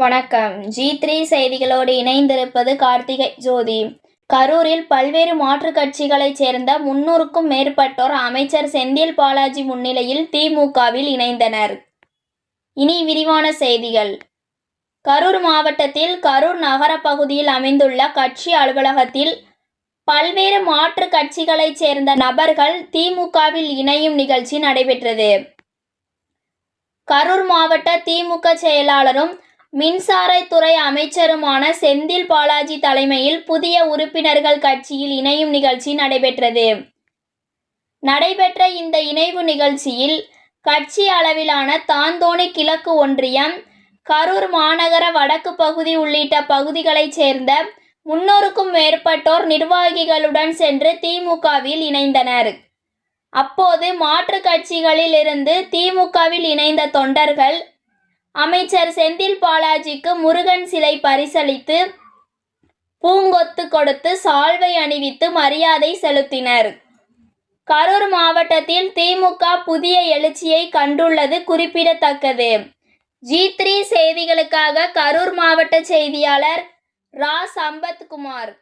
வணக்கம். G three செய்திகளோடு இணைந்திருப்பது கார்த்திகை ஜோதி. கரூரில் பல்வேறு மாற்றுக் கட்சிகளைச் சேர்ந்த முன்னூறுக்கும் மேற்பட்டோர் அமைச்சர் செந்தில் பாலாஜி முன்னிலையில் திமுகவில் இணைந்தனர். இனி விரிவான செய்திகள். கரூர் மாவட்டத்தில் கரூர் நகர பகுதியில் அமைந்துள்ள கட்சி அலுவலகத்தில் பல்வேறு மாற்றுக் கட்சிகளைச் சேர்ந்த நபர்கள் திமுகவில் இணையும் நிகழ்ச்சி நடைபெற்றது. கரூர் மாவட்ட திமுக செயலாளரும் மின்சாரத்துறை அமைச்சருமான செந்தில் பாலாஜி தலைமையில் புதிய உறுப்பினர்கள் கட்சியில் இணையும் நிகழ்ச்சி நடைபெற்றது. நடைபெற்ற இந்த இணைவு நிகழ்ச்சியில் கட்சி அளவிலான தாந்தோணி கிழக்கு ஒன்றியம் கரூர் மாநகர வடக்கு பகுதி உள்ளிட்ட பகுதிகளைச் சேர்ந்த முன்னூறுக்கும் மேற்பட்டோர் நிர்வாகிகளுடன் சென்று திமுகவில் இணைந்தனர். அப்போது மாற்றுக் கட்சிகளில் இருந்து திமுகவில் இணைந்த தொண்டர்கள் அமைச்சர் செந்தில் பாலாஜிக்கு முருகன் சிலை பரிசளித்து பூங்கொத்து கொடுத்து சால்வை அணிவித்து மரியாதை செலுத்தினர். கரூர் மாவட்டத்தில் திமுக புதிய எழுச்சியை கண்டுள்ளது குறிப்பிடத்தக்கது. ஜி த்ரீ செய்திகளுக்காக கரூர் மாவட்ட செய்தியாளர் ரா. சம்பத்குமார்.